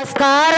ಸಂಸ್ಕಾರ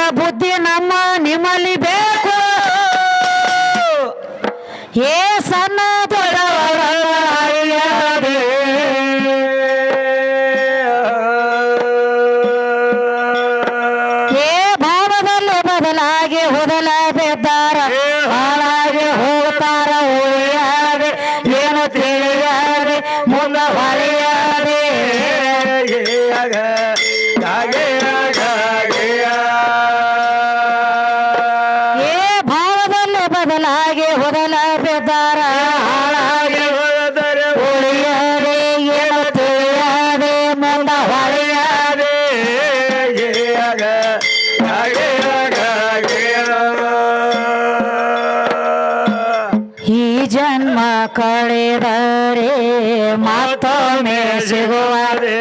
ಕಳೆದರೆ ಮತ್ತೊಮ್ಮೆ ಸಿಗುವರೆ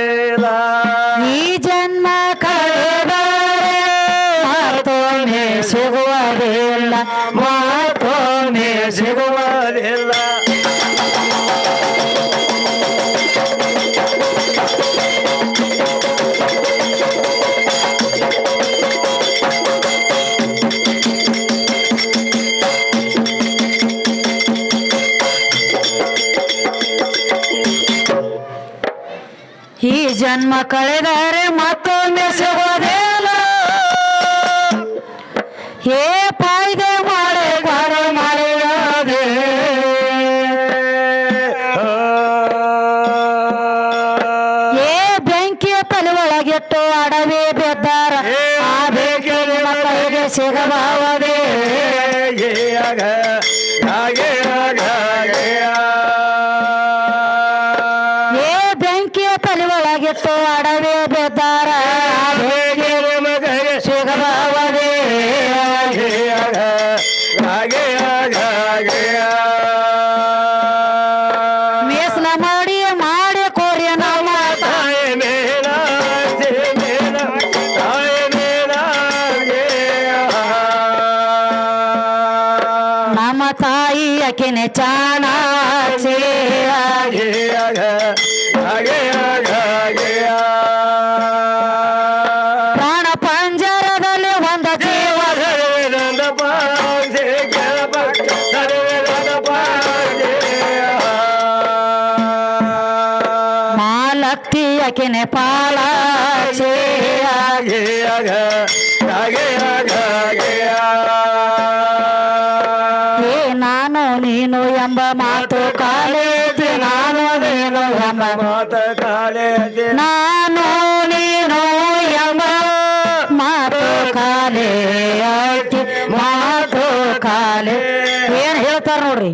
ಜನ್ಮ ಕಳೆದರೆ ಮತ್ತೊಮ್ಮೆ ಸಿಗೋದಿಲ್ಲ ಏ ಅಕಿನೆ ಪಾಲಾಚಿ ಏ ನಾನು ನೀನು ಎಂಬ ಮಾತು ಕಾಲೇತಿ ನಾನು ನೀನು ಎಂಬ ಮಾತು ಕಾಲೇ ನಾನು ನೀನು ಎಂಬ ಮಾತು ಕಾಲೇ ಮಾತು ಕಾಲೇ ಏನ್ ಹೇಳ್ತಾರ ನೋಡ್ರಿ?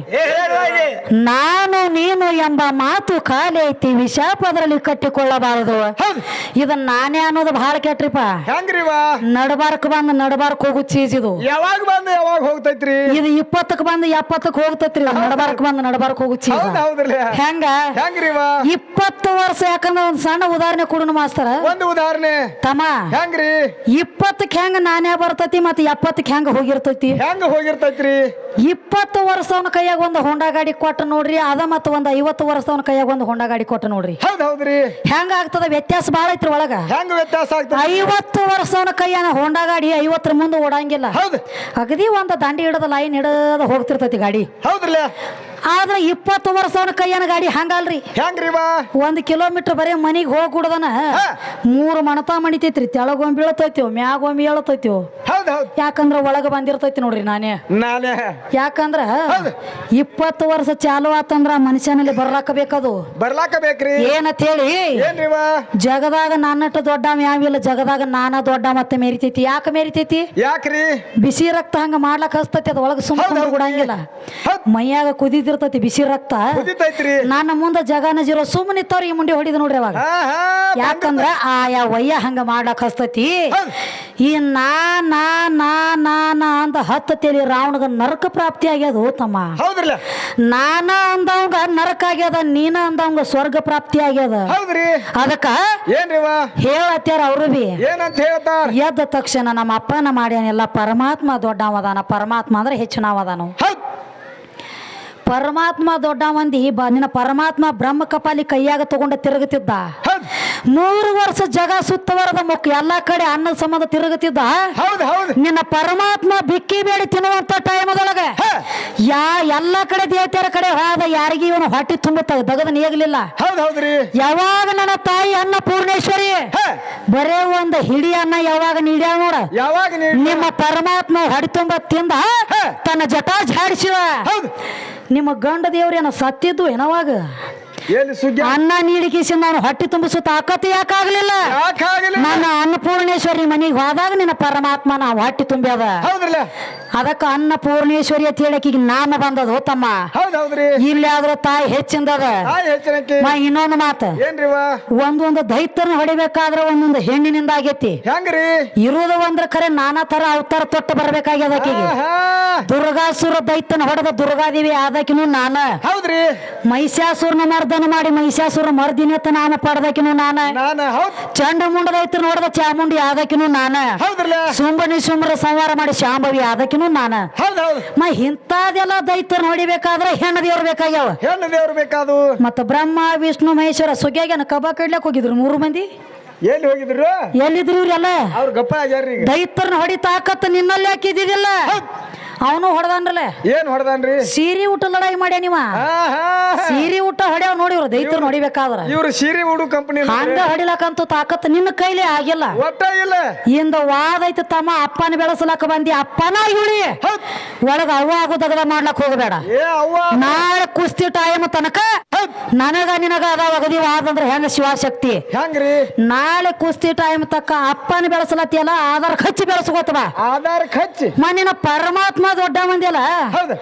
ನಾನು ನೀನು ಎಂಬ ಮಾತು ಖಾಲಿ ಐತಿ ವಿಷಾಪದ್ರಲ್ಲಿ ಕಟ್ಟಿಕೊಳ್ಳಬಾರದು. ಹೌದು. ಇದನ್ನ ನಾನೇ ಅನ್ನೋದು ಬಹಳ ಕೆಟ್ರಿಪ್ಪ. ಹೆಂಗ್ರಿವ? ನಡಬಾರಕ್ ಬಂದ್ ನಡಬಾರಕ್ ಹೋಗು ಚೀಸ್ ಇದು. ಯಾವಾಗ ಬಂದು ಯಾವಾಗ ಹೋಗ್ತೈತ್ರಿ? ಇದು ಇಪ್ಪತ್ತಕ್ ಬಂದು ಎಪ್ಪತ್ತಕ್ ಹೋಗ್ತೈತ್ರಿ. ನಡಬಾರಕ್ ಬಂದು ನಡಬಾರಕ್ ಹೋಗು ಚೀಸ್. ಹೆಂಗ? ಹೆಂಗ್ರಿವ? ಇಪ್ಪತ್ತು ವರ್ಷ ಯಾಕಂದ್ರೆ ಒಂದ್ ಸಣ್ಣ ಉದಾಹರಣೆ ಕೊಡೋಣ ಮಾಸ್ತರ. ಒಂದು ಉದಾಹರಣೆ. ತಮ್ಮ ಹೆಂಗ್ರಿ? ಇಪ್ಪತ್ತಕ್ ಹೆಂಗ ನಾನೇ ಬರ್ತೈತಿ ಮತ್ತೆ ಎಪ್ಪತ್ತಕ್ ಹೆಂಗ ಹೋಗಿರ್ತೈತಿ? ಹೆಂಗ್ ಹೋಗಿರ್ತೈತ್ರಿ? ಇಪ್ಪತ್ತು ವರ್ಷವನ ಕೈಯಾಗ ಒಂದು ಹೊಂಡಾ ಗಾಡಿ ಕೊಟ್ಟ ನೋಡ್ರಿ ಅದ ಮತ್ತ ಒಂದ್ ಐವತ್ತು ವರ್ಷದವನ ಕೈಯಾಗ ಒಂದು ಹೊಂಡ ಗಾಡಿ ಕೊಟ್ಟ ನೋಡ್ರಿ. ಹೌದ್ ಹೌದ್ರಿ. ಹೆಂಗ ಆಗ್ತದ ವ್ಯತ್ಯಾಸ ಬಾಳ ಐತ್ರಿ ಒಳಗ? ಹೆಂಗ್ ವ್ಯತ್ಯಾಸ ಆಗ್ತದೆ? ಐವತ್ತು ವರ್ಷವನ ಕೈಯನ ಹೊಂಡ ಗಾಡಿ ಐವತ್ತರ ಮುಂದೆ ಓಡಂಗಿಲ್ಲ. ಹೌದು. ಅಗದಿ ಒಂದ್ ದಂಡಿ ಹಿಡದ ಲೈನ್ ಹಿಡದ ಹೋಗ್ತಿರ್ತೈತಿ ಗಾಡಿ. ಹೌದ್ರಲ್ಲ ಆದ್ರೆ ಇಪ್ಪತ್ತು ವರ್ಷವನ ಕೈಯನ ಗಾಡಿ ಹಂಗಲ್ರಿ. ಹೆಂಗ್ರಿ ಒಂದ್ ಕಿಲೋಮೀಟರ್ ಬರೀ ಮನಿಗ್ ಹೋಗ್ ಕುಡ್ದನ ಹಾ. ಮೂರು ಮಣತ ಮಣಿತೈತ್ರಿ ತೆಳಗೊಮ್ಮೆ ಬೀಳತೈತಿವ್ ಮ್ಯಾಗೊಮ್ಮೆ ಹೇಳತೈತಿವ್ ಹೌದ್ ಹೌದ್. ಯಾಕಂದ್ರ ಒಳಗ ಬಂದಿರ್ತೈತಿ ನೋಡ್ರಿ ನಾನೇ. ನಾನೇ. ಯಾಕಂದ್ರ. ಇಪ್ಪತ್ತು ವರ್ಷ ಚಾಲು ಆತಂದ್ರ ಮನುಷ್ಯನಲ್ಲಿ ಬರ್ಲಾಕ ಬೇಕದು ಬರ್ಲಾಕ ಬೇಕ್ರಿ ಏನಂತ ಹೇಳಿ ಜಗದಾಗ ನನ್ನಟ್ಟು ದೊಡ್ಡ ಮ್ಯಾವಿಲ್ಲ ಜಗದಾಗ ನಾನ ದೊಡ್ಡ ಮತ್ತೆ ಮೇರಿತೈತಿ. ಯಾಕೆ ಮೇರಿತೈತಿ? ಯಾಕ್ರಿ? ಬಿಸಿ ರಕ್ತ ಹಂಗ ಮಾಡ್ಲಾಕ ಹಸ್ತೈತಿ ಅದ ಒಳಗ ಸುಮ್ಮನೆ. ಬಿಡಂಗಿಲ್ಲ ಮೈಯಾಗ ಮೈಯಾಗ ಕುದಿದಿರ್ತೈತಿ ಬಿಸಿ ರಕ್ತ. ಕುದಿತೈತ್ರಿ ನನ್ನ ಮುಂದ ಜಗನ ಜೀರೋ ಸುಮ್ಮನೆ ಈ ಮುಂಡಿ ಹೊಡಿದ ನೋಡ್ರಿ ಅವಾಗ. ಯಾಕಂದ್ರ ಆಯಾ ವಯ್ಯ ಹಂಗ ಮಾಡಕ್ ಹಸ್ತೈತಿ. ಈ ನಾ ನಾ ನಾ ನಾ ನಾ ಅಂತ ಹತ್ತ ತೇಲಿ ರಾವಣಗ ನರಕ ಪ್ರಾಪ್ತಿ ಆಗ್ಯದ ತಮ್ಮ. ನಾನ ಅಂದವಂಗ ನರಕ ಆಗ್ಯದ ನೀನ ಅಂದವಂಗ ಸ್ವರ್ಗ ಪ್ರಾಪ್ತಿ ಆಗ್ಯದ. ಅದಕ್ಕ ಹೇಳತ್ಯಾರ ಅವ್ರು ಬಿ. ಏನಂತ ಹೇಳ್ತಾರ ಎದ್ದ ತಕ್ಷಣ ನಮ್ಮ ಅಪ್ಪನ ಮಾಡ್ಯಾನೆಲ್ಲ ಪರಮಾತ್ಮ ದೊಡ್ಡವದಾನ. ಪರಮಾತ್ಮ ಅಂದ್ರೆ ಹೆಚ್ಚಿನವದಾನು. ಹೌದ್ ಪರಮಾತ್ಮ ದೊಡ್ಡ ಮಂದಿ ನಿನ್ನ ಪರಮಾತ್ಮ ಬ್ರಹ್ಮ ಕಪಾಲಿ ಕೈಯಾಗ ತಗೊಂಡ ತಿರುಗುತ್ತಿದ್ದ. ನೂರು ಮೂರು ವರ್ಷ ಜಗ ಸುತ್ತವರದ ಮುಖ ಎಲ್ಲಾ ಕಡೆ ಅನ್ನದ ಸಂಬಂಧ ತಿರುಗುತ್ತಿದ್ದ. ಹೌದು ಹೌದು. ನಿನ್ನ ಪರಮಾತ್ಮ ಬಿಕ್ಕಿ ಬೇಡಿ ತಿನ್ನುವಂತ ಟೈಮದೊಳಗ. ಯಾ ಎಲ್ಲಾ ಕಡೆ ದೇವತೆಯರ ಕಡೆ ಹೋದ ಯಾರಿಗೆ ಇವನು ಹೊಟ್ಟಿ ತುಂಬುತ್ತ ದಗದ ನೀಗಲಿಲ್ಲ. ಯಾವಾಗ ನನ್ನ ತಾಯಿ ಅನ್ನ ಪೂರ್ಣೇಶ್ವರಿ. ಬರೇ ಒಂದು ಹಿಡಿ ಅನ್ನ ಯಾವಾಗ ನೀಡ್ಯಾವ ನೋಡ. ಯಾವಾಗ ನಿಮ್ಮ ಪರಮಾತ್ಮ ಹೊಡಿ ತುಂಬ ತಿಂದ ತನ್ನ ಜಟಾ ಝಾಡಿಸಿದ. ನಿಮ್ಮ ಗಂಡ ದೇವ್ರೇನ ಸತ್ತಿದ್ದು ಏನವಾಗ ಎಲ್ಲಿ ಸುಗ್ಗಿ ಅನ್ನ ನೀಡಿಕಿಸಿಂದ ಅವನು ಹೊಟ್ಟೆ ತುಂಬಿಸೋ ತಾಕತ್ತು ಯಾಕಾಗ್ಲಿಲ್ಲ? ಯಾಕಾಗಲಿ ನನ್ನ ಅನ್ನಪೂರ್ಣೇಶ್ವರಿ ಮನೆಗೆ ಹೋದಾಗ ನಿನ್ನ ಪರಮಾತ್ಮ ನಾವು ಹೊಟ್ಟೆ ತುಂಬ್ಯಾದ. ಹೌದ್ರಲ್ಲ? ಅದಕ್ಕ ಅನ್ನಪೂರ್ಣೇಶ್ವರಿ ಅಂತ ಹೇಳಕ್ ಈಗ ನಾಮ ಬಂದದ ಹೋತಮ್ಮ. ಹೌದ್ ಹೌದ್ರಿ. ಇಲ್ಲಿ ಆದ್ರ ತಾಯಿ ಹೆಚ್ಚಿಂದದ. ತಾಯಿ ಹೆಚ್ಚನಕ್ಕೆ? ಮ ಇನ್ನೊಂದು ಮಾತು. ಒಂದೊಂದು ದೈತ್ಯನ ಹೊಡಿಬೇಕಾದ್ರೆ ಒಂದೊಂದು ಹೆಣ್ಣಿನಿಂದ ಆಗೈತಿ. ಹೆಂಗ್ರಿ? ಇರುವುದು ಒಂದ್ರ ಖರೆ ನಾನಾ ತರ ಅವತಾರ ತೊಟ್ಟು ಬರ್ಬೇಕಾಗ್ಯದ ಆಕಿಗೆ. ದುರ್ಗಾಸುರ ದೈತ್ಯನ ಹೊಡೆದ ದುರ್ಗಾದೇವಿ ಆದಕಿನೂ ನಾನ. ಹೌದ್ರಿ. ಮಹಿಷಾಸುರನ ಮರ್ದನ ಮಾಡಿ ಮಹಿಷಾಸುರ ಮರ್ದಿನ ನಾಮ ಪಡೆದಕಿನು ನಾನ. ಚಂಡ ಮುಂಡದ ಚಂಡಮುಂಡ ನೋಡದ ಚಾಮುಂಡಿ ಆದಕಿನು ನಾನ. ಸುಂಬನಿ ಸುಂಬರ ಸಂವಾರ ಮಾಡಿ ಶಾಂಭವಿ ಆದಕಿನು ನಾನ. ಹೌದು ಹೌದು. ಮ ಇಂತಾದೆಲ್ಲ ದೈತ್ಯ ನೋಡಿಬೇಕಾದ್ರೆ ಹೆಣ್ಣು ದೇವ್ರ ಬೇಕಾಗ್ಯಾವ. ಹೆಣ್ಣ ದೇವ್ರ ಬೇಕಾದು. ಮತ್ತ ಬ್ರಹ್ಮ ವಿಷ್ಣು ಮಹೇಶ್ವರ ಸುಗ್ಯಾಗನ ಕಬ ಕಡ್ಲಕ್ ಹೋಗಿದ್ರು ಮೂರು ಮಂದಿ. ಎಲ್ಲಿ ಹೋಗಿದ್ರು? ಎಲ್ಲಿದ್ರು ಇವ್ರೆಲ್ಲ? ಅವ್ರ ಗಪ್ಪ ಹೊಡಿ ತಾಕತ್ ನಿನ್ನಲ್ಲಿ ಹಾಕಿದ್ದಿಲ್ಲ ಅವನು ಹೊಡೆದನ್ರಲ್ಲ? ಏನ್ ಹೊಡೆದಾನ್ರಿ? ಸೀರೆ ಊಟ ಲಡಾಯಿ ಮಾಡ್ಯ ನೀವ. ಸೀರೆ ಊಟ ಹೊಡ್ಯಾವ ನೋಡಿ ಇವ್ರು ನೋಡಿಬೇಕಾದ್ರ. ಇವ್ರು ಸೀರೆ ಉಡು ಕಂಪನಿ ಹಂಗ ಹೊಡಿಲಕ್ಕಂತೂ ತಾಕತ್ ನಿನ್ನ ಕೈಲಿ ಆಗಿಲ್ಲ. ಒಟ್ಟ ಇಲ್ಲ. ಇಂದ ವಾದ ಐತಿ ತಮ್ಮ ಅಪ್ಪನ ಬೆಳೆಸಲಕ್ಕ ಬಂದಿ ಅಪ್ಪನ ಇಳಿ ಒಳಗ ಅವ್ವ ಆಗು ದಗದ ಮಾಡ್ಲಕ್ ಹೋಗಬೇಡ. ನಾಳೆ ಕುಸ್ತಿ ಟೈಮ್ ತನಕ ನನಗ ನಿನಗ ಅದಾವ ಅಗದಿ ವಾದ ಅಂದ್ರೆ ಹೆಂಗ ಶಿವಶಕ್ತಿ? ಹೆಂಗ್ರಿ? ನಾಳೆ ಕುಸ್ತಿ ಟೈಮ್ ತಕ್ಕ ಅಪ್ಪನ ಬೆಳೆಸಲತ್ತಿಯಲ್ಲ ಆಧಾರ್ ಖಚ್ಚಿ ಬೆಳೆಸ್ಕೋತವ? ಆಧಾರ್ ಖಚ್ಚಿ ಮಣ್ಣಿನ ಪರಮಾತ್ಮ ದೊಡ್ಡ ಮಂದಿಯಲ್ಲ? ಹೌದು.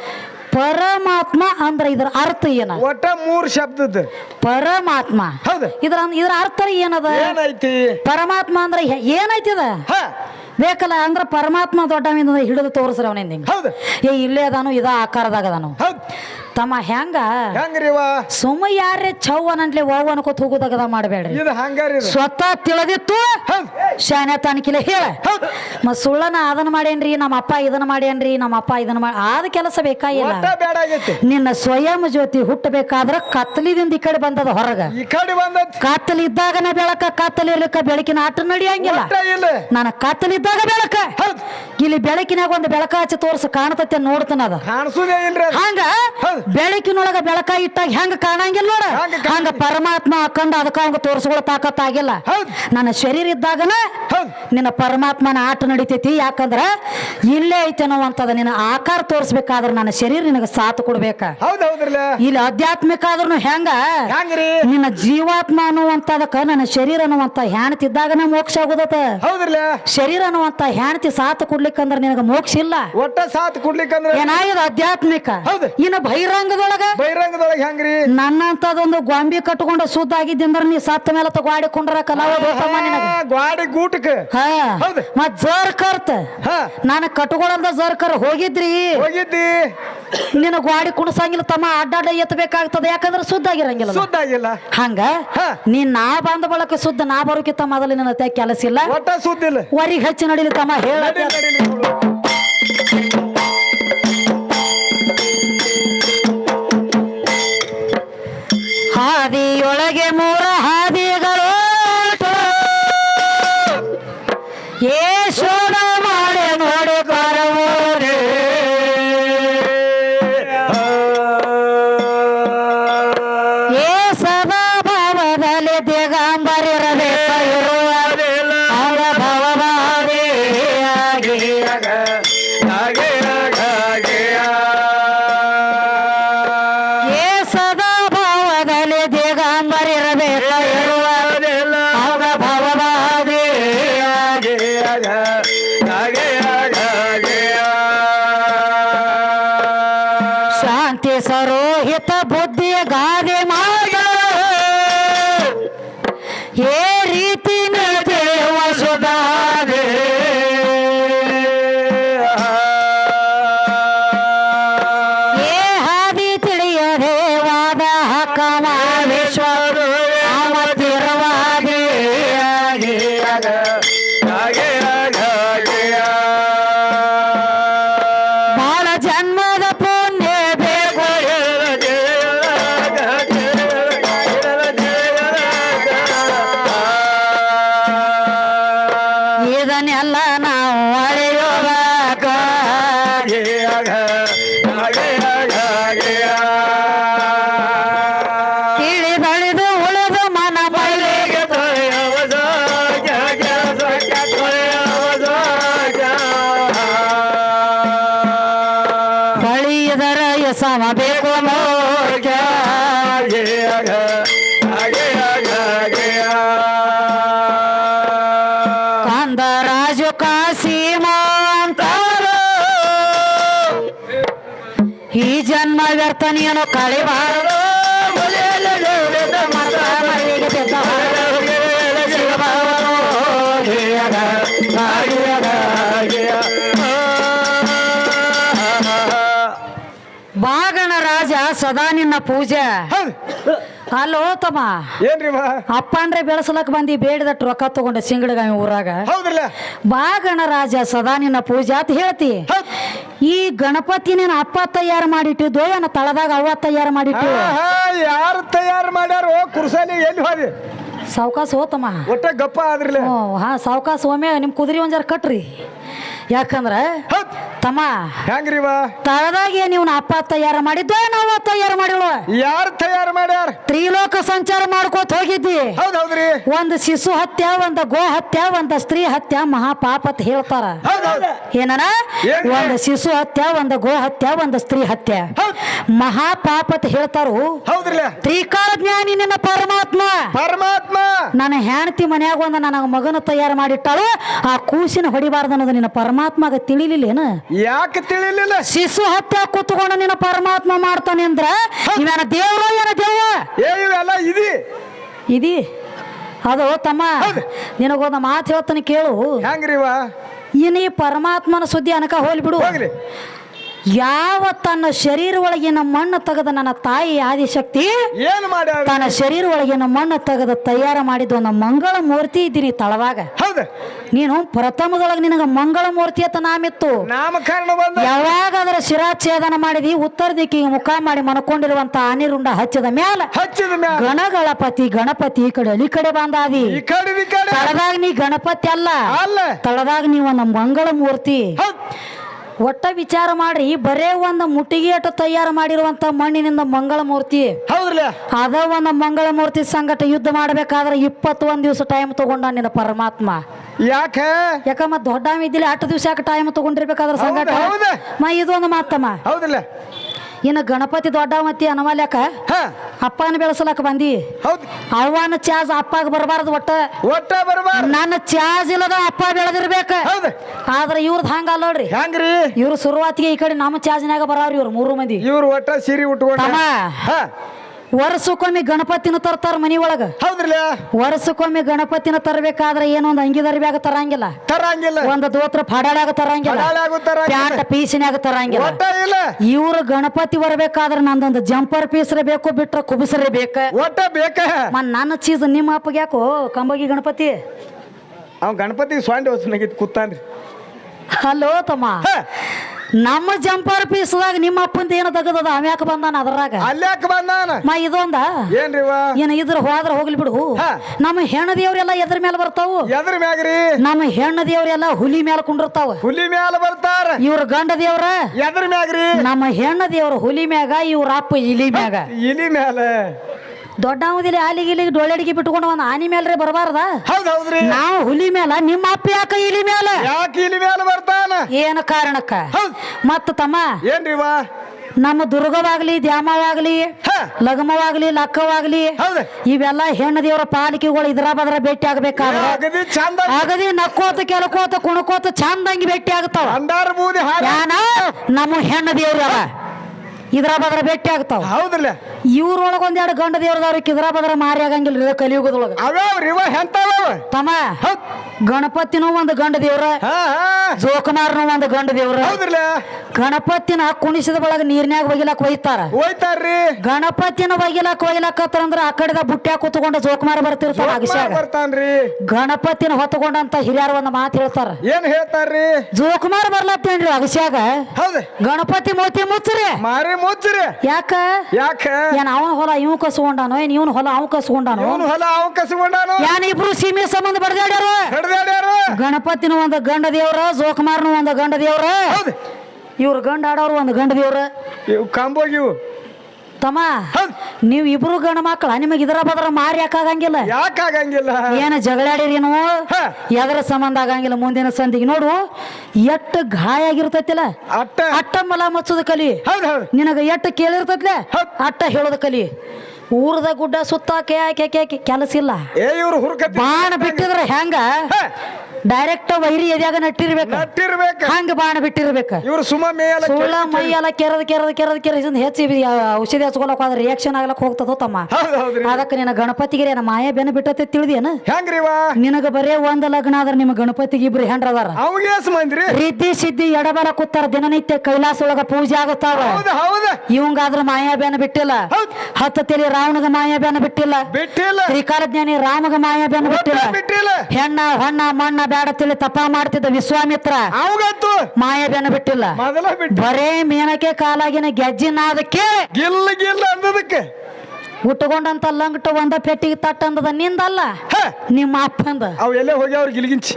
ಪರಮಾತ್ಮ ಅಂದ್ರೆ ಇದರ ಅರ್ಥ ಏನ? ಒಟ್ಟ ಮೂರು ಶಬ್ದದ ಪರಮಾತ್ಮ. ಹೌದು. ಇದ್ರ ಇದ್ರ ಅರ್ಥ ಏನದ? ಏನೈತಿ? ಪರಮಾತ್ಮ ಅಂದ್ರೆ ಏನೈತಿ ಅದ? ಹ. ಬೇಕಲ್ಲ ಅಂದ್ರೆ ಪರಮಾತ್ಮ ದೊಡ್ಡವಿಂದ ಹಿಡಿದು ತೋರಿಸ್ರಿ ಅವನಿಂದ ಹಿಂಗ. ಹೌದು. ಏ ಇಲ್ಲೇ ಅದಾನು ಇದ ಆಕಾರದಾಗ ಅದಾನು. ತಮ್ಮ ಹೆಂಗ ಹೆಂಗ್ರಿವ ಸುಮ್ಮ ಯಾರೇ ಚೌ ಅನಂಟ್ಲೆ ಓವ್ ಅನ್ಕೋತ ಹೋಗುದಾಗದ ಮಾಡಬೇಡ್ರಿ ಇದು ಹಂಗಾರಿ ಇದು. ಸ್ವತಃ ತಿಳಿದಿತ್ತು. ಶಾನೆ ತಾನಿಕಿಲೆ ಹೇಳ. ಮತ್ ಸುಳ್ಳನ ಅದನ್ನ ಮಾಡೇನ್ರಿ ನಮ್ಮ ಅಪ್ಪ ಇದನ್ನ ಮಾಡೇನ್ರಿ ನಮ್ಮ ಅಪ್ಪ ಇದನ್ನ ಮಾಡಿ ಆದ ಕೆಲಸ ಬೇಕಾಗಿಲ್ಲ ಒಟ್ಟ ಬೇಡ ಆಗೈತಿ. ನಿನ್ನ ಸ್ವಯಂ ಜ್ಯೋತಿ ಹುಟ್ಟಬೇಕಾದ್ರ ಕತ್ತಲಿದಿಂದ ಈ ಕಡೆ ಬಂದದ ಹೊರಗ. ಈ ಕಡೆ ಬಂದತ್ ಕತ್ತಲಿದ್ದಾಗನ ಬೆಳಕ ಕತ್ತಲಿರ್ಲಿಕ್ಕ ಬೆಳಕಿನ ಆಟ ನಡಿಯಂಗಿಲ್ಲ. ಒಟ್ಟ ಇಲ್ಲ. ನಾನು ಕತ್ತಲಿದ್ದಾಗ ಬೆಳಕ. ಹೌದ್. ಇಲ್ಲಿ ಬೆಳಕಿನಾಗ ಒಂದು ಬೆಳಕ ಹಚ್ಚಿ ತೋರ್ಸ ಕಾಣತತ್ತೆ ನೋಡ್ತಾನದ ಕಾಣಿಸುದೇ ಇಲ್ರಿ ಅದು. ಹಂಗ? ಹೌದ್. ಬೆಳಕಿನೊಳಗ ಬೆಳಕ ಇಟ್ಟಾಗ ಹೆಂಗ ಕಾಣಂಗಿಲ್ಲ ನೋಡ. ಹಂಗ ಪರಮಾತ್ಮ ಹಾಕೊಂಡ ಅದಕ್ಕ ಅವಂಗ ತೋರ್ಸ್ಕೊಳ ತಾಕತ್ ಆಗಿಲ್ಲ. ನನ್ನ ಶರೀರ ಇದ್ದಾಗನ ನಿನ್ನ ಪರಮಾತ್ಮನ ಆಟ ನಡಿತೈತಿ. ಯಾಕಂದ್ರ ಇಲ್ಲೇ ಐತೆ ಅಂತದ. ನಿನ್ನ ಆಕಾರ ತೋರಿಸ್ಬೇಕಾದ್ರ ನನ್ನ ಶರೀರ ನಿನಗ ಸಾಥ್ ಕೊಡ್ಬೇಕ. ಇಲ್ಲಿ ಆಧ್ಯಾತ್ಮಿಕ ಆದ್ರೂ ಹೆಂಗ ನಿನ್ನ ಜೀವಾತ್ಮ ಅನ್ನುವಂತದಕ್ಕ ನನ್ನ ಶರೀರ ಅನ್ನುವಂತ ಹೆಣ್ತಿದ್ದಾಗನ ಮೋಕ್ಷ ಆಗುದತ ಹೌದ್ರಲ್ಲ? ಶರೀರ ಅನ್ನುವಂತ ಹೆಣ್ತಿ ಸಾಥ್ ಕೊಡ್ಲಿಕ್ಕಂದ್ರ ನಿನಗ ಮೋಕ್ಷ ಇಲ್ಲ. ಒಟ್ಟ ಸಾತ್ ಕೊಡ್ಲಿಕ್ಕಂದ್ರ? ಏನಾಗಿದೆ ಆಧ್ಯಾತ್ಮಿಕ? ಇನ್ನು ಇನ್ನು ಬಹಿರಂಗದೊಳಗ? ಬಹಿರಂಗದೊಳಗ ಹೆಂಗ್ರಿ? ನನ್ನಂತದೊಂದು ಗೊಂಬಿ ಕಟ್ಕೊಂಡು ಸುದ್ದ ಆಗಿದ್ದಂದ್ರ ನೀ ಸತ್ತ ಮೇಲೆ ಕಲಾವ ಗೊತ್ತಮ್ಮ ನಿನಗ. ಆ, ಗ್ವಾಡಿ ಗೂಟಕ್. ಮತ್ ಜೋರ್ ಕರ್ತ. ಹಾ. ನಾನು ಕಟ್ಕೊಳಂದ ಜೋರ್ ಕರ್ ಹೋಗಿದ್ರಿ? ಹೋಗಿದ್ದಿ. ನಿನ್ನ ಗಾಡಿ ಕುಣಸಂಗಿಲ್ಲ ತಮ್ಮ ಅಡ್ಡಾಡ ಎತ್ತಬೇಕಾಗ್ತದ ಯಾಕಂದ್ರೆ ಸುದ್ದ ಆಗಿರಂಗಿಲ್ಲ. ಸುದ್ದ ಆಗಿಲ್ಲ. ಹಂಗ? ಹಾ. ನೀ ನಾ ಬಂದ ಬಳಕ ಸುದ್ದ ನಾ ಬರೋಕಿತ್ತ ಮೊದಲು ನಿನ್ನ ನನ್ನ ಕೆಲಸ ಇಲ್ಲ. ಒಟ್ಟ ಸುದ್ದಿಲ್ಲ ವರಿಗೆ ಹಚ್ಚಿ ನಡಿಲಿ ತಮ್ಮ ಹೇಳ ಹಾದಿಯೊಳಗೆ ಶಾಂತಿ ಸರೋಹಿತ ಇದನ್ನೆಲ್ಲ ನಾವು ಅಳೆಯೋಗ ನೀನು ಕಳಿಬಾರದು ಬಾಗಣ ರಾಜ ಸದಾ ನಿನ್ನ ಪೂಜೆ. ಅಲ್ಲೋ ತಮ್ಮ. ಏನ್ರಿ ಬಾ ಅಪ್ಪ ಅಂದ್ರೆ ಬೆಳೆಸಲಕ್ ಬಂದಿ ಬೇಡದಟ್ ರೊಕ್ಕ ತಗೊಂಡೆ ಸಿಂಗಡಗಾವಿ ಊರಾಗ. ಬಾಗಣ ರಾಜ ಸದಾ ನಿನ್ನ ಪೂಜೆ ಅಂತ ಹೇಳ್ತಿ. ಈ ಗಣಪತಿ ನೀನು ಅಪ್ಪ ತಯಾರು ಮಾಡಿಟ್ಟಿದ್ದು ಏನ ತಳದಾಗ ಅವ್ವ ತಯಾರು ಮಾಡಿಟ್ಟು. ಯಾರು ತಯಾರು ಮಾಡ್ಯಾರೋ ಕುರ್ಸಲಿ ಎಲ್ಲಿ ಹೋದಿ? ಸಾವ್ಕಾಸ ಹೋತಮ್ಮ. ಒಟ್ಟ ಗಪ್ಪ ಆದ್ರಲ್ಲ ಹ್ಞೂ ಹಾ ಸಾವ್ಕಾಸ ಒಮ್ಮೆ ನಿಮ್ಮ ಕುದುರೆ ಒಂಜಾರ ಜರ ಕಟ್ರಿ. ಯಾಕಂದ್ರ ತಮ್ಮ ಹೆಂಗ್ರಿ ಬಾ ತಳದಾಗ ನೀವು ಅಪ್ಪ ತಯಾರು ಮಾಡಿದ್ದು ನಾವ ತಯಾರು ಮಾಡಿಳು. ಯಾರು ತಯಾರು ಮಾಡ್ಯಾರ? ತ್ರಿಲೋಕ ಸಂಚಾರ ಮಾಡ್ಕೋತ ಹೋಗಿದ್ದಿ. ಹೌದ್ ಹೌದ್ರಿ. ಒಂದು ಶಿಶು ಹತ್ಯ ಒಂದ್ ಗೋ ಹತ್ಯ ಒಂದ್ ಸ್ತ್ರೀ ಹತ್ಯ ಮಹಾಪಾಪ ಅಂತ ಹೇಳ್ತಾರ. ಏನನ? ಒಂದ್ ಶಿಶು ಹತ್ಯ ಒಂದು ಗೋ ಹತ್ಯ ಒಂದು ಸ್ತ್ರೀ ಹತ್ಯ. ಮಹಾಪಾಪತ್ ಹೇಳ್ತಾರು. ತ್ರಿಕಾಲ ಜ್ಞಾನಿ ನಿನ್ನ ಪರಮಾತ್ಮ. ಪರಮಾತ್ಮ. ನನ್ನ ಹೆಂಡತಿ ಮನ್ಯಾಗ ಒಂದು ನನಗೆ ಮಗನ ತಯಾರು ಮಾಡಿಟ್ಟಾಳು. ಆ ಕೂಸಿನ ಹೊಡಿಬಾರ್ದು ಅನ್ನೋದು ನಿನ್ನ ಪರಮಾತ್ಮಗ ತಿಳಿಲಿಲ್ಲ ಏನು? ಯಾಕೆ ತಿಳಿಲಿಲ್ಲ? ಶಿಶು ಹತ್ಯ ಕೂತ್ಕೊಂಡು ನಿನ್ನ ಪರಮಾತ್ಮ ಮಾಡ್ತಾನೆ ಅಂದ್ರ ಇವೇನ ದೇವರ ಏನ ದೇವ ಇವೆಲ್ಲ ಇದಿ. ಇದಿ? ಅದು ತಮ್ಮ. ನಿನಗೊಂದು ಮಾತು ಹೇಳ್ತಾನೆ ಕೇಳು. ಹೆಂಗ್ರಿ ಬಾ ಇನ್ನು ಪರಮಾತ್ಮನ ಸುದ್ದಿ ಅನಕ ಹೋಲ್ಬಿಡು ಹೋಗ್ರಿ ಯಾವ ತನ್ನ ಶರೀರ ಒಳಗಿನ ಮಣ್ಣು ತೆಗೆದ ನನ್ನ ತಾಯಿ ಆದಿಶಕ್ತಿ? ಏನ್ ಮಾಡಿ ತನ್ನ ಶರೀರ ಒಳಗಿನ ಮಣ್ಣು ತೆಗೆದ ತಯಾರು ಮಾಡಿದ ಒಂದು ಮಂಗಳ ಮೂರ್ತಿ ಇದ್ದೀನಿ ತಳವಾಗ. ನೀನು ಪ್ರಥಮದೊಳಗೆ ನಿನಗ ಮಂಗಳ ಮೂರ್ತಿ ಅಂತ ನಾಮಿತ್ತು. ಯಾವಾಗ ಅದರ ಶಿರಾಚ್ಛೇದನ ಮಾಡಿದಿ ಉತ್ತರ ದಿಕ್ಕಿಗೆ ಮುಖ ಮಾಡಿ ಮನಕೊಂಡಿರುವಂತ ಅನಿರುಂಡ ಹಚ್ಚಿದ ಮ್ಯಾಲ. ಗಣಗಳಪತಿ ಗಣಪತಿ ಈ ಕಡೆ ಈ ಕಡೆ ಬಂದಾದಿ. ತಳದಾಗ ನೀ ಗಣಪತಿ ಅಲ್ಲ. ಅಲ್ಲ. ತಳದಾಗ ನೀ ಒಂದು ಮಂಗಳ ಮೂರ್ತಿ. ಒಟ್ಟ ವಿಚಾರ ಮಾಡ್ರಿ ಬರೇ ಒಂದ್ ಮುಟ್ಟಿಗೆ ಅಟ ತಯಾರು ಮಾಡಿರುವಂತ ಮಣ್ಣಿನಿಂದ ಮಂಗಳ ಮೂರ್ತಿ ಹೌದ್ರಲ್ಲ? ಅದ ಒಂದ್ ಮಂಗಳ ಮೂರ್ತಿ ಸಂಗಟ ಯುದ್ಧ ಮಾಡ್ಬೇಕಾದ್ರೆ ಇಪ್ಪತ್ತೊಂದ್ ದಿವಸ ಟೈಮ್ ತಗೊಂಡ ನಿನ್ನ ಪರಮಾತ್ಮ. ಯಾಕೆ? ಯಾಕಮ್ಮ ದೊಡ್ಡ ಇದ್ದಿಲ್ಲ ಅಷ್ಟು ದಿವಸ ಯಾಕೆ ಟೈಮ್ ತಗೊಂಡಿರ್ಬೇಕಾದ್ರ ಸಂಗಟ? ಹೌದು, ಹೌದು. ಮ ಇದೊಂದು ಮಾತಮ್ಮ. ಹೌದಿಲ್ಲ ಇನ್ನು ಗಣಪತಿ ದೊಡ್ಡ ಮತ್ತಿ ಅನವಲ್ಯಾಕ ಹಾ. ಅಪ್ಪನ ಬೆಳೆಸಲಕ್ಕ ಬಂದಿ. ಹೌದು. ಅವನ ಚಾರ್ಜ್ ಅಪ್ಪಾಗ ಬರಬಾರದು ಒಟ್ಟ. ಒಟ್ಟ ಬರಬಾರ್ದು. ನನ್ನ ಚಾರ್ಜ್ ಇಲ್ಲದ ಅಪ್ಪ ಬೆಳೆದಿರ್ಬೇಕ. ಹೌದು. ಆದ್ರೆ ಇವ್ರದ್ ಹಂಗ ನೋಡ್ರಿ. ಹೆಂಗ್ರಿ? ಇವ್ರು ಶುರುವಾತಿಗೆ ಈ ಕಡೆ ನಮ್ಮ ಚಾರ್ಜ್ನಾಗ ಬರಾವ್ರಿ ಇವ್ರು ಮೂರು ಮಂದಿ. ಇವ್ರು ಒಟ್ಟ ಸೀರೆ ಉಟ್ಕೊಂಡ. ವರ್ಷಕ್ಕೊಮ್ಮೆ ಗಣಪತಿನ ತರ್ತಾರ ಮನಿ ಒಳಗ. ಹೌದ್ರಲ್ಲ? ವರ್ಷಕ್ಕೊಮ್ಮೆ ಗಣಪತಿನ ತರಬೇಕಾದ್ರೆ ಏನೋ ಒಂದು ಅಂಗಿ ದರ್ಬ್ಯಾಗ ತರಂಗಿಲ್ಲ. ತರಂಗಿಲ್ಲ. ಒಂದು ದೋತ್ರ ಫಡಾಳ್ಯಾಗ ತರಂಗಿಲ್ಲ. ಪ್ಯಾಂಟ್ ಪೀಸಿನ್ಯಾಗ ತರಂಗಿಲ್ಲ. ಇವ್ರ ಇಲ್ಲ. ಇವ್ರು ಗಣಪತಿ ಬರಬೇಕಾದ್ರೆ ನಂದೊಂದು ಜಂಪರ್ ಪೀಸ್ರೆ ಬೇಕು ಬಿಟ್ರ ಕುಬಿಸ್ರೆ ಬೇಕ. ಒಟ್ಟ ಬೇಕ? ಮನ್ ನನ್ನ ಚೀಸ್ ನಿಮ್ಮ ಅಪ್ಪಗೆ ಯಾಕೋ ಕಂಬಗಿ ಗಣಪತಿ? ಅವ್ ಗಣಪತಿ ಸ್ವಾಂಡ್ ಹೊಸನಾಗಿತ್ತು ಕೂತಾನ್ರಿ. ಹಲೋ ತಮ್ಮ. ನಮ್ಮ ಜಂಪರ್ ಪೀಸ್ದಾಗ ನಿಮ್ಮ ಅಪ್ಪಂದ ಏನು ತಗದದ? ಅವ್ಯಾಕ ಬಂದಾನ ಅದ್ರಾಗ. ಅಲ್ಯಾಕ ಬಂದಾನ? ಮಾ ಇದೊಂದ? ಏನ್ರಿ ಏನ ಇದ್ರ ಹೋದ್ರ ಹೋಗ್ಲಿ ಬಿಡು. ಹಾ. ನಮ್ಮ ಹೆಣ್ಣು ದೇವ್ರೆಲ್ಲ ಎದ್ರ ಮೇಲೆ ಬರ್ತಾವು? ಎದ್ರ ಮ್ಯಾಗ್ರಿ? ನಮ್ಮ ಹೆಣ್ಣು ದೇವ್ರೆಲ್ಲ ಹುಲಿ ಮೇಲೆ ಕುಂಡಿರ್ತಾವ. ಹುಲಿ ಮೇಲೆ ಬರ್ತಾರ. ಇವ್ರ ಗಂಡ ದೇವ್ರ? ಎದ್ರ ಮ್ಯಾಗ್ರಿ? ನಮ್ಮ ಹೆಣ್ಣ ದೇವ್ರ ಹುಲಿ ಮ್ಯಾಗ ಇವ್ರ ಅಪ್ಪ ಇಲಿ ಮ್ಯಾಗ. ಇಲಿ ಮ್ಯಾಲ. ದೊಡ್ಡ ಆಲಿಗಿಲಿ ಡೊಳ್ಳೆಡಿಗೆ ಬಿಟ್ಕೊಂಡು ಒಂದು ಆನಿ ಮೇಲ್ರಿ ಬರಬಾರ್ದ? ಹೌದ್ ಹೌದ್ರಿ. ನಾವು ಹುಲಿ ಮೇಲ ನಿಮ್ಮ ಅಪ್ಪ ಯಾಕ ಇಲಿ ಮೇಲ ಯಾಕೆ ಇಲಿ ಮೇಲೆ ಬರ್ತಾನ? ಏನು ಕಾರಣಕ್ಕ? ಹೌದ್. ಮತ್ತ ತಮ್ಮ ವಾ ನಮ್ಮ ದುರ್ಗವಾಗ್ಲಿ ದ್ಯಾಮವಾಗ್ಲಿ ಹ. ಲಗಮವಾಗ್ಲಿ ಲಕ್ಕವಾಗ್ಲಿ ಹೌದ್. ಇವೆಲ್ಲ ಹೆಣ್ಣು ದೇವರ ಪಾಲಿಕೆಗಳು ಇದ್ರ ಬದ್ರ ಭೇಟಿ ಆಗ್ಬೇಕಾದ್ರೆ ಅಗದಿ ಚಂದ ಅಗದಿ ನಕ್ಕೋತ ಕೆಲಕೋತ ಕುಣಕೋತ ಚಂದಂಗಿ ಭೇಟಿ ಆಗ್ತಾವ. ಅಂದಾರ ಬೂದಿ ಹಾರ ಯಾನ? ನಮ್ಮ ಹೆಣ್ಣು ದೇವ್ರ ಇದ್ರ ಬದ್ರ ಭೇಟಿ ಆಗ್ತಾವ. ಹೌದ್ರಲ್ಲ. ಇವ್ರೊಳಗ ಒಂದೆರಡು ಗಂಡ ದೇವ್ರದವ್ರಿಗೆ ಕಿದ್ರ ಬದ್ರ ಮಾರಿ ಆಗಂಗಿಲ್ಲ ಕಲಿಯುಗದೊಳಗ. ಅವ್ಯಾವ್ರಿ ಇವ ಎಂತಾವ ತಮ್ಮ ಗಣಪತಿನೂ ಒಂದು ಗಂಡ ದೇವ್ರ ಜೋಕುಮಾರ್ನು ಒಂದು ಗಂಡ ದೇವ್ರ. ಹೌದ್ರಲ್ಲ? ಗಣಪತಿನ ಕುಣಿಸಿದ ಬಳಗ ನೀರ್ನ್ಯಾಗ ಒಗಿಲಾಕ ಒಯ್ತಾರ. ಹೋಯ್ತಾರ್ರಿ ಗಣಪತಿನ ಒಗಿಲಾಕ ಒಯ್ಲಾಕತ್ತಾರ ಅಂದ್ರ ಆ ಕಡೆದ ಬುಟ್ಟ್ಯಾಗ ಕೂತ್ಕೊಂಡ ಜೋಕುಮಾರ್ ಬರ್ತಿರ್ತಾರ ಅಗಸ್ಯಾಗ. ಬರ್ತಾನ್ರಿ. ಗಣಪತಿನ ಹೊತ್ತಕೊಂಡಂತ ಹಿರಿಯರು ಒಂದು ಮಾತು ಹೇಳ್ತಾರ. ಏನ್ ಹೇಳ್ತಾರ್ರಿ? ಜೋಕುಮಾರ್ ಬರ್ಲತ್ತೇನ್ರಿ ಅಗಸ್ಯಾಗ? ಹೌದ್. ಗಣಪತಿ ಮೋತಿ ಮುಚ್ಚರಿ. ಮಾರಿ ಮುಚ್ಚ್ರಿ. ಯಾಕ? ಯಾಕ? ಏನ್ ಅವನ ಹೊಲ ಇವ್ ಕಸ್ಕೊಂಡಾನೋ ಏನ್ ಇವನ್ ಹೊಲ ಅವ್ ಕಸ್ಕೊಂಡಾನೋ? ಇವನು ಹೊಲ ಅವ್ ಕಸ್ಕೊಂಡಾನು? ಏನ್ ಇಬ್ರು ಸೀಮೆ ಸಂಬಂಧ ಬಡದಾಡ್ಯಾರ ಹಿಡ್ದಾಡ್ಯಾರ ಗಣಪತಿನ ಒಂದು ಗಂಡ ದೇವ್ರ ಜೋಕುಮಾರ್ನ ಒಂದು ಗಂಡ ದೇವ್ರ. ಹೌದು. ಇವ್ರ ಗಂಡ ಆಡೋರು ಒಂದು ಗಂಡ ದೇವ್ರ. ಇವ್ ಕಂಬೋಗಿವು ತಮ್ಮ ನೀವ್ ಇಬ್ರು ಗಂಡ ಮಕ್ಕಳ ನಿಮಗೆ ಇದರ ಬದ್ರ ಮಾರಿ ಯಾಕಾಗಂಗಿಲ್ಲ? ಯಾಕಾಗಂಗಿಲ್ಲ? ಏನ ಜಗಳಾಡಿರಿ ನೀವು. ಎದರ ಸಂಬಂಧ ಆಗಂಗಿಲ್ಲ ಮುಂದಿನ ಸಂದಿಗೆ. ನೋಡು ಎಟ್ಟು ಗಾಯ ಆಗಿರ್ತೈತಿಲ್ಲ? ಅಟ್ಟ. ಅಟ್ಟ ಮಲ ಮಚ್ಚದ ಕಲಿ. ಹೌದ್ ಹೌದ್. ನಿನಗ ಎಟ್ಟು ಕೇಳಿರ್ತೈತ್ಲೆ. ಅಟ್ಟ ಹೇಳೋದ ಕಲಿ. ಊರದ ಗುಡ್ಡ ಸುತ್ತ ಕೆ ಕೆ ಕೆಲಸ ಇಲ್ಲ. ಬಾಣ ಬಿಟ್ಟಿದ್ರೆ ಹೆಂಗ. ಡೈರೆಕ್ಟ್ ವೈರಿ ಎದ್ಯಾಗ ನಟ್ಟಿರ್ಬೇಕು? ನಟ್ಟಿರ್ಬೇಕ. ಹಂಗ ಬಾಣ ಬಿಟ್ಟಿರ್ಬೇಕ? ಇವ್ರು ಸುಮ್ಮ ಮೇಯಲ್ಲ ಸುಳ್ಳ ಮೈ ಎಲ್ಲ ಕೆರದ ಕೆರದ ಕೆರದ ಕೆರ ಹೆಚ್ಚು ಔಷಧಿ ಹಚ್ಕೊಳಕ್ ಹೋದ್ರೆ ರಿಯಾಕ್ಷನ್ ಆಗ್ಲಕ್ ಹೋಗ್ತದ ತಮ್ಮ? ಅದಕ್ಕ ನಿನ್ನ ಗಣಪತಿಗೆ ನಮ್ಮ ಮಾಯ ಬೆನ ಬಿಟ್ಟತೆ ತಿಳಿದೇನ ಹೆಂಗ್ರಿವ ನಿನಗ ಬರೇ ಒಂದ್ ಲಗ್ನ ಆದ್ರೆ ನಿಮ್ಮ ಗಣಪತಿಗೆ ಇಬ್ರು ಹೆಂಡ್ರ ಅದಾರ? ಮಂದ್ರಿ. ರಿದ್ದಿ ಸಿದ್ದಿ ಎಡಬಲ ಕೂತಾರ ದಿನನಿತ್ಯ ಕೈಲಾಸ ಒಳಗ ಪೂಜೆ ಹೌದ ಇವಂಗಾದ್ರ ಮಾಯಾ ಬೆನ ಬಿಟ್ಟಿಲ್ಲ. ಹತ್ತ ತಿಳಿ ರಾವಣಗ ಮಾಯಾ ಬೆನ ಬಿಟ್ಟಿಲ್ಲ. ಬಿಟ್ಟಿಲ್ಲ. ತ್ರಿಕಾಲಜ್ಞಾನಿ ರಾಮಗ ಮಾಯಾ ಬೆನ ಬಿಟ್ಟಿಲ್ಲ. ಹೆಣ್ಣ ಹಣ್ಣ ಮಣ್ಣ ಬ್ಯಾಡ ತಿಳಿ ತಪ ಮಾಡ್ತಿದ್ದ ವಿಶ್ವಾಮಿತ್ರ. ಮಾಯ ಮಾಯಾ ಬೆನ ಬಿಟ್ಟಿಲ್ಲ. ಮೊದಲ ಬಿಟ್ಟು. ಬರೇ ಮೇನಕೆ ಕಾಲಾಗಿನ ಗೆಜ್ಜಿನಾದಕ್ಕೆ ಗಿಲ್ಲ ಗಿಲ್ಲ ಅಂದದಕ್ಕೆ. ಉಟ್ಕೊಂಡಂತ ಲಂಗಟ ಒಂದ ಪೆಟ್ಟಿಗೆ ತಟ್ಟ ಅಂದದ ನಿಂದಲ್ಲ. ಹ. ನಿಮ್ಮ ಅಪ್ಪಂದ. ಅವ್ ಎಲ್ಲೇ ಅವ್ರಿಗೆ ಗಿಲ್ಗಿಂಚಿ.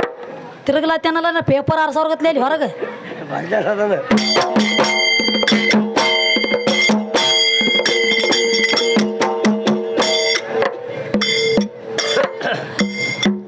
ತಿರುಗಲತ್ತೇನಲ್ಲ ನಾ ಪೇಪರ್ ಆರ್ ಸಾವಿರ ಗತ್ಲೆ ಇಲ್ಲಿ ಹೊರಗೆ.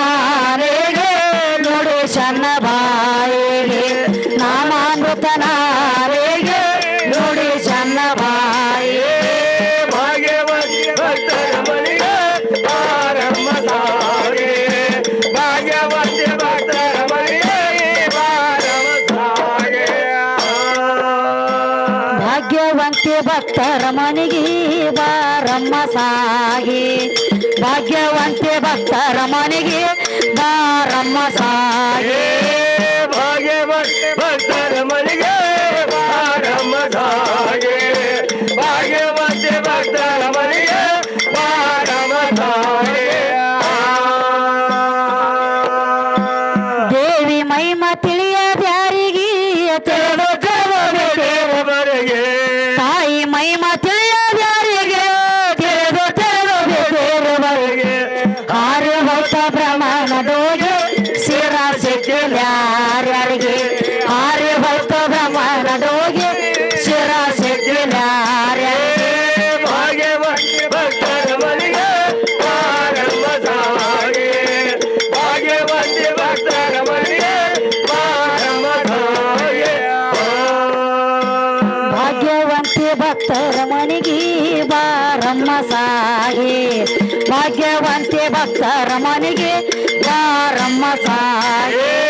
তার ಭಕ್ತರ ಮನೆಗೆ ಬಾರಮ್ಮ ಸಾಹಿ. ಭಾಗ್ಯವಂತೆ ಭಕ್ತರ ಮನೆಗೆ ಬಾರಮ್ಮ ಸಾಹಿ.